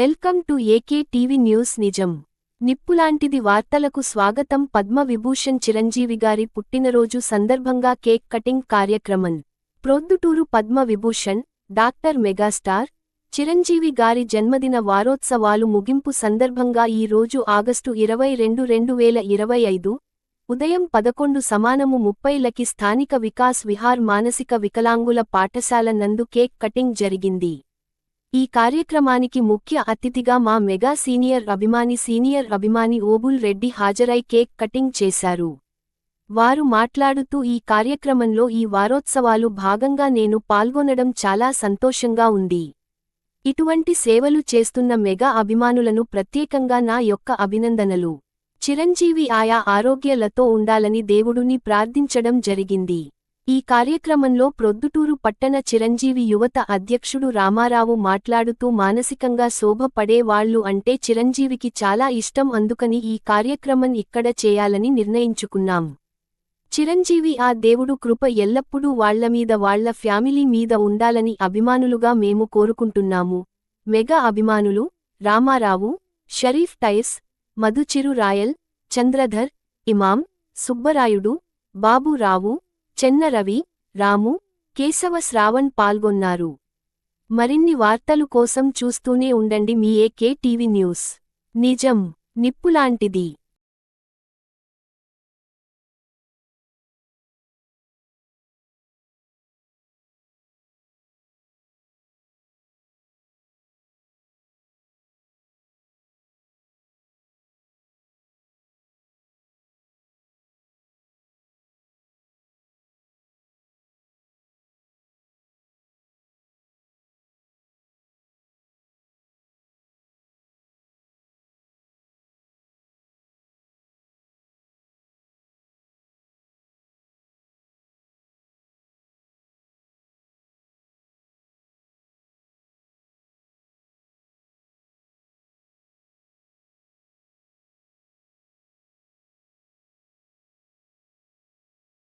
Welcome to AK TV news నిజం. నిప్పులాంటిది వార్తలకు స్వాగతం పద్మ విభూషణ్ చిరంజీవి గారి పుట్టినరోజు సందర్భంగా కేక్ కటింగ్ కార్యక్రమం. ప్రొద్దుటూరు పద్మ విభూషణ్ డాక్టర్ మెగాస్టార్ చిరంజీవి గారి జన్మదిన వారోత్సవాలు ముగింపు సందర్భంగా ఈ రోజు ఆగస్టు ఇరవై రెండు రెండు వేల ఇరవై ఐదు ఉదయం పదకొండు సమానము ముప్పైలకి స్థానిక వికాస్ విహార్ మానసిక వికలాంగుల పాఠశాల నందు కేక్ కటింగ్ జరిగింది. ఈ కార్యక్రమానికి ముఖ్య అతిథిగా మా మెగా సీనియర్ అభిమాని సీనియర్ అభిమాని ఓబుల్ రెడ్డి హాజరై కేక్ కటింగ్ చేశారు. వారు మాట్లాడుతూ ఈ కార్యక్రమంలో ఈ వారోత్సవాలు భాగంగా నేను పాల్గొనడం చాలా సంతోషంగా ఉంది. ఇటువంటి సేవలు చేస్తున్న మెగా అభిమానులను ప్రత్యేకంగా నా యొక్క అభినందనలు. చిరంజీవి ఆయా ఆరోగ్యాలతో ఉండాలని దేవుడుని ప్రార్థించడం జరిగింది. ఈ కార్యక్రమంలో ప్రొద్దుటూరు పట్టణ చిరంజీవి యువత అధ్యక్షుడు రామారావు మాట్లాడుతూ మానసికంగా శోభ పడేవాళ్ళు అంటే చిరంజీవికి చాలా ఇష్టం అందుకని ఈ కార్యక్రమం ఇక్కడ చేయాలని నిర్ణయించుకున్నాం. చిరంజీవి ఆ దేవుడు కృప ఎల్లప్పుడూ వాళ్ళమీద వాళ్ళ ఫ్యామిలీ మీద ఉండాలని అభిమానులుగా మేము కోరుకుంటున్నాము. మెగా అభిమానులు రామారావు షరీఫ్ టైస్ మధుచిరు రాయల్ చంద్రధర్ ఇమాం సుబ్బరాయుడు బాబురావు చెన్నరవి రాము కేశవ శ్రావణ్ పాల్గొన్నారు. మరిన్ని వార్తలు కోసం చూస్తూనే ఉండండి మీ ఏకే టీవీ న్యూస్. నిజం నిప్పులాంటిది.